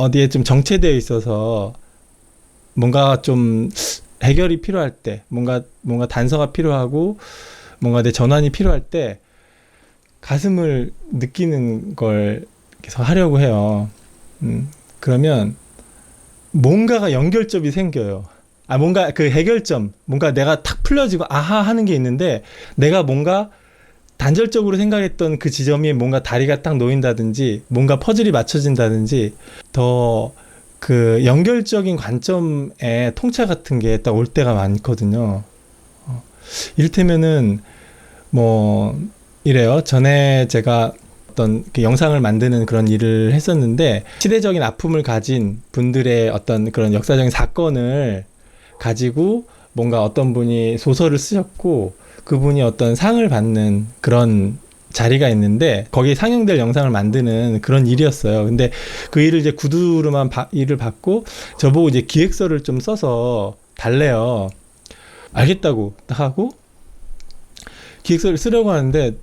어디에 좀 정체되어 있어서 뭔가 좀 해결이 필요할 때, 뭔가 뭔가 단서가 필요하고 뭔가 내 전환이 필요할 때 가슴을 느끼는 걸 계속 하려고 해요. 음, 그러면 뭔가가 연결점이 생겨요. 아, 뭔가 그 해결점, 뭔가 내가 탁 풀려지고 아하 하는 게 있는데 내가 뭔가 단절적으로 생각했던 그 지점이 뭔가 다리가 딱 놓인다든지 뭔가 퍼즐이 맞춰진다든지 더 그 연결적인 관점의 통찰 같은 게 딱 올 때가 많거든요. 어, 이를테면은 뭐 이래요. 전에 제가 어떤 그 영상을 만드는 그런 일을 했었는데 시대적인 아픔을 가진 분들의 어떤 그런 역사적인 사건을 가지고 뭔가 어떤 분이 소설을 쓰셨고 그분이 어떤 상을 받는 그런 자리가 있는데 거기에 상영될 영상을 만드는 그런 일이었어요. 근데 그 일을 이제 구두로만 바, 일을 받고 저보고 이제 기획서를 좀 써서 달래요. 알겠다고 딱 하고 기획서를 쓰려고 하는데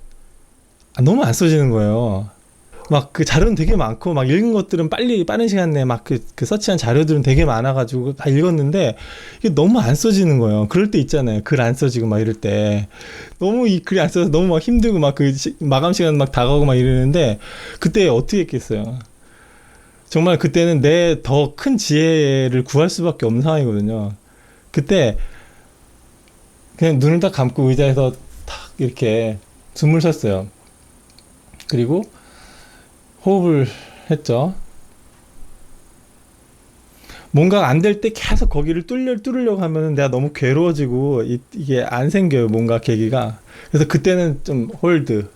아, 너무 안 써지는 거예요. 막 그 자료는 되게 많고 막 읽은 것들은 빨리 빠른 시간 내에 막그 그 서치한 자료들은 되게 많아가지고 다 읽었는데 이게 너무 안 써지는 거예요. 그럴 때 있잖아요. 글 안 써지고 막 이럴 때 너무 이 글이 안 써서 너무 막 힘들고 막 그 마감 시간 막 다가오고 막 이러는데 그때 어떻게 했겠어요. 정말 그때는 내 더 큰 지혜를 구할 수밖에 없는 상황이거든요. 그때 그냥 눈을 딱 감고 의자에서 탁 이렇게 숨을 쉬었어요. 그리고 호흡을 했죠. 뭔가 안 될 때 계속 거기를 뚫려 뚫으려고 하면은 내가 너무 괴로워지고 이, 이게 안 생겨요. 뭔가 계기가. 그래서 그때는 좀 홀드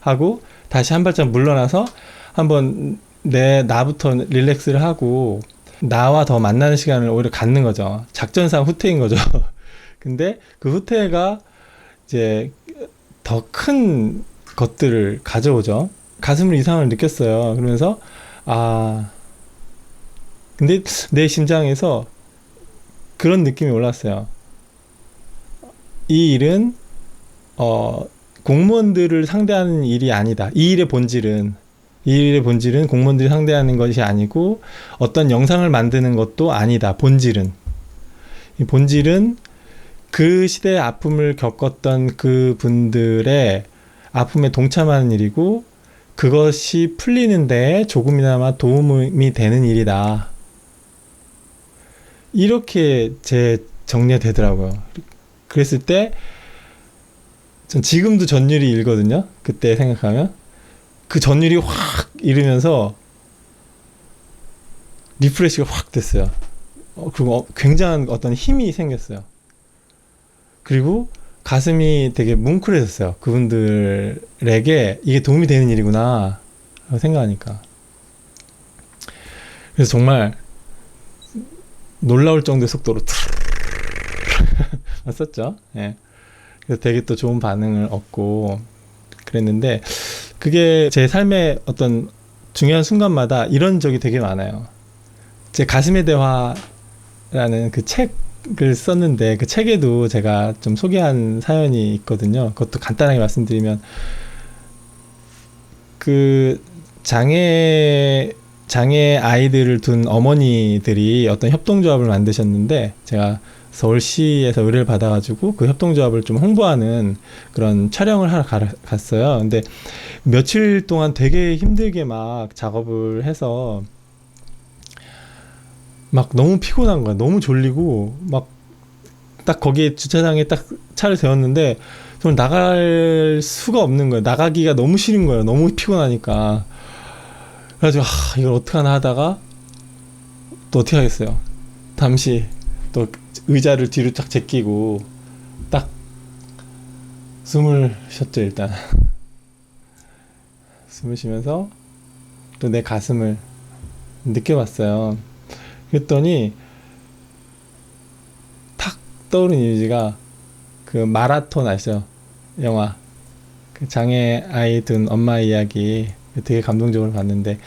하고 다시 한 발짝 물러나서 한번 내 나부터 릴렉스를 하고 나와 더 만나는 시간을 오히려 갖는 거죠. 작전상 후퇴인 거죠. 근데 그 후퇴가 이제 더 큰 것들을 가져오죠. 가슴을 이상을 느꼈어요. 그러면서 아 근데 내 심장에서 그런 느낌이 올랐어요. 이 일은 어 공무원들을 상대하는 일이 아니다. 이 일의 본질은 이 일의 본질은 공무원들이 상대하는 것이 아니고 어떤 영상을 만드는 것도 아니다. 본질은 이 본질은 그 시대의 아픔을 겪었던 그 분들의 아픔에 동참하는 일이고 그것이 풀리는데 조금이나마 도움이 되는 일이다. 이렇게 제 정리가 되더라고요. 그랬을 때, 전 지금도 전율이 일거든요. 그때 생각하면. 그 전율이 확 이르면서 리프레시가 확 됐어요. 어, 그리고 어, 굉장한 어떤 힘이 생겼어요. 그리고 가슴이 되게 뭉클해졌어요. 그분들에게 이게 도움이 되는 일이구나 생각하니까. 그래서 정말 놀라울 정도의 속도로 썼죠. 예. 그래서 되게 또 좋은 반응을 얻고 그랬는데 그게 제 삶의 어떤 중요한 순간마다 이런 적이 되게 많아요. 제 가슴의 대화라는 그 책 글 썼는데 그 책에도 제가 좀 소개한 사연이 있거든요. 그것도 간단하게 말씀드리면 그 장애 장애 아이들을 둔 어머니들이 어떤 협동조합을 만드셨는데 제가 서울시에서 의뢰를 받아가지고 그 협동조합을 좀 홍보하는 그런 촬영을 하러 가, 갔어요. 근데 며칠 동안 되게 힘들게 막 작업을 해서 막 너무 피곤한 거야. 너무 졸리고 막 딱 거기에 주차장에 딱 차를 세웠는데 좀 나갈 수가 없는 거야. 나가기가 너무 싫은 거예요. 너무 피곤하니까. 그래가지고 아, 이걸 어떻게 하나 하다가 또 어떻게 하겠어요. 잠시 또 의자를 뒤로 딱 제끼고 딱 숨을 쉬었죠 일단. 숨을 쉬면서 또 내 가슴을 느껴봤어요. 그랬더니 탁 떠오른 이미지가 그 마라톤 아시죠? 영화. 그 장애 아이 둔 엄마 이야기 되게 감동적으로 봤는데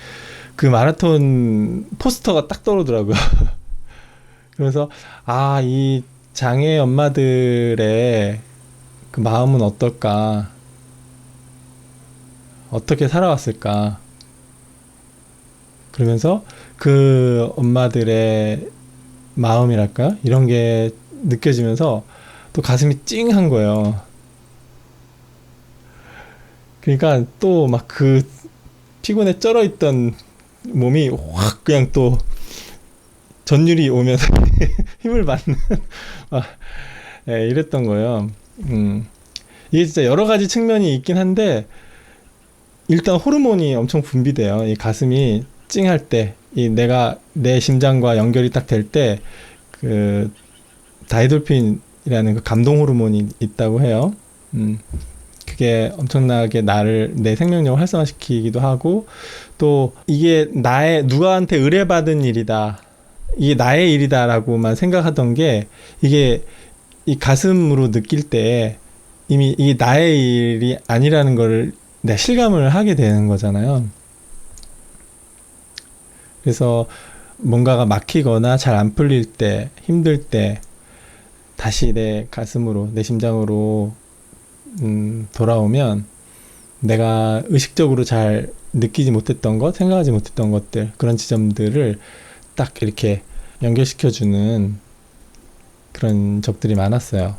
그 마라톤 포스터가 딱 떠오르더라고요. 그래서 아, 이 장애 엄마들의 그 마음은 어떨까? 어떻게 살아왔을까? 그러면서 그 엄마들의 마음이랄까 이런 게 느껴지면서 또 가슴이 찡한 거예요. 그러니까 또 막 그 피곤에 쩔어 있던 몸이 확 그냥 또 전율이 오면서 힘을 받는 아, 예, 이랬던 거예요. 음. 이게 진짜 여러 가지 측면이 있긴 한데 일단 호르몬이 엄청 분비돼요. 이 가슴이 찡할 때, 이 내가 내 심장과 연결이 딱 될 때 그 다이돌핀이라는 그 감동 호르몬이 있다고 해요. 음. 그게 엄청나게 나를 내 생명력을 활성화시키기도 하고 또 이게 나의 누구한테 의뢰받은 일이다. 이게 나의 일이다라고만 생각하던 게 이게 이 가슴으로 느낄 때 이미 이게 나의 일이 아니라는 걸 내가 실감을 하게 되는 거잖아요. 그래서 뭔가가 막히거나 잘 안 풀릴 때, 힘들 때 다시 내 가슴으로, 내 심장으로 음, 돌아오면 내가 의식적으로 잘 느끼지 못했던 것, 생각하지 못했던 것들, 그런 지점들을 딱 이렇게 연결시켜주는 그런 적들이 많았어요.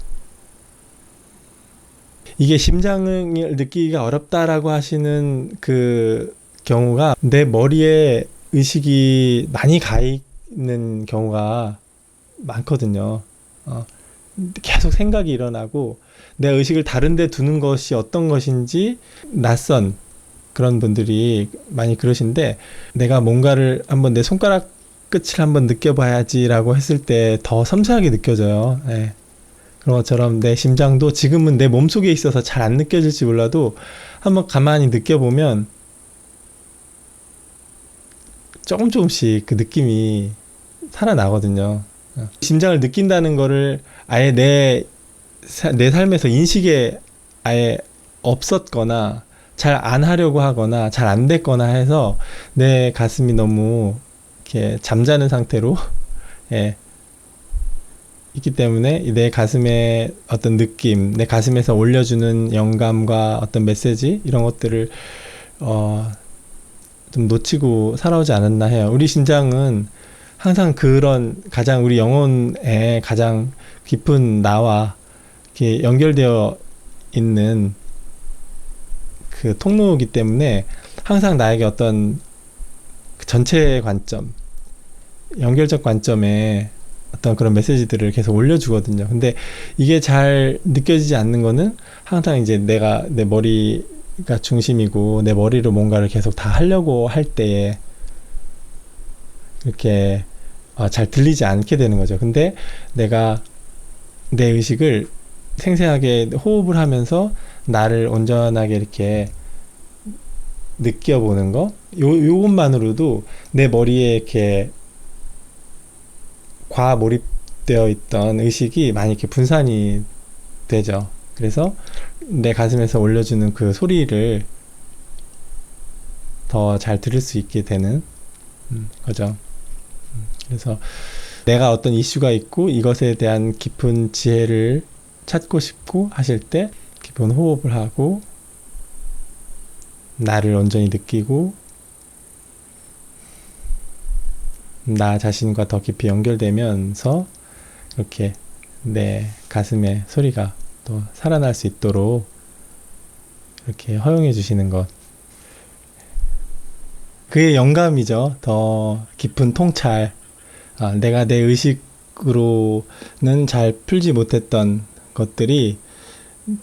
이게 심장을 느끼기가 어렵다라고 하시는 그 경우가 내 머리에 의식이 많이 가 있는 경우가 많거든요. 어, 계속 생각이 일어나고 내 의식을 다른 데 두는 것이 어떤 것인지 낯선 그런 분들이 많이 그러신데 내가 뭔가를 한번 내 손가락 끝을 한번 느껴봐야지라고 했을 때 더 섬세하게 느껴져요. 예. 그런 것처럼 내 심장도 지금은 내 몸속에 있어서 잘 안 느껴질지 몰라도 한번 가만히 느껴보면 조금 조금씩 그 느낌이 살아나거든요. 어. 심장을 느낀다는 거를 아예 내, 사- 내 삶에서 인식에 아예 없었거나 잘 안 하려고 하거나 잘 안 됐거나 해서 내 가슴이 너무 이렇게 잠자는 상태로 예, 있기 때문에 내 가슴의 어떤 느낌, 내 가슴에서 올려주는 영감과 어떤 메시지 이런 것들을 어, 좀 놓치고 살아오지 않았나 해요. 우리 심장은 항상 그런 가장 우리 영혼의 가장 깊은 나와 이렇게 연결되어 있는 그 통로이기 때문에 항상 나에게 어떤 그 전체 관점, 연결적 관점에 어떤 그런 메시지들을 계속 올려주거든요. 근데 이게 잘 느껴지지 않는 거는 항상 이제 내가 내 머리 가 중심이고 내 머리로 뭔가를 계속 다 하려고 할 때에 이렇게 어, 잘 들리지 않게 되는 거죠. 근데 내가 내 의식을 생생하게 호흡을 하면서 나를 온전하게 이렇게 느껴보는 거, 요, 요것만으로도 내 머리에 이렇게 과몰입되어 있던 의식이 많이 이렇게 분산이 되죠. 그래서 내 가슴에서 올려주는 그 소리를 더 잘 들을 수 있게 되는 음, 거죠. 음, 그래서 내가 어떤 이슈가 있고 이것에 대한 깊은 지혜를 찾고 싶고 하실 때 깊은 호흡을 하고 나를 온전히 느끼고 나 자신과 더 깊이 연결되면서 이렇게 내 가슴의 소리가 또 살아날 수 있도록 이렇게 허용해 주시는 것. 그게 영감이죠. 더 깊은 통찰. 아, 내가 내 의식으로는 잘 풀지 못했던 것들이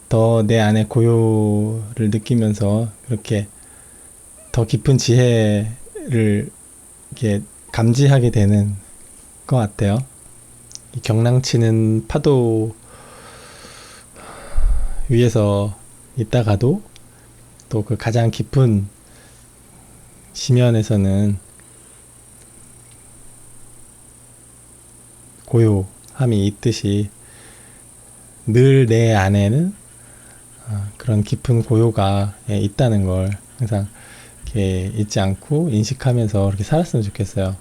더 내 안에 고요를 느끼면서 그렇게 더 깊은 지혜를 이렇게 감지하게 되는 것 같아요. 이 경랑치는 파도 위에서 있다가도 또 그 가장 깊은 심연에서는 고요함이 있듯이 늘 내 안에는 어, 그런 깊은 고요가 예, 있다는 걸 항상 이렇게 잊지 않고 인식하면서 그렇게 살았으면 좋겠어요.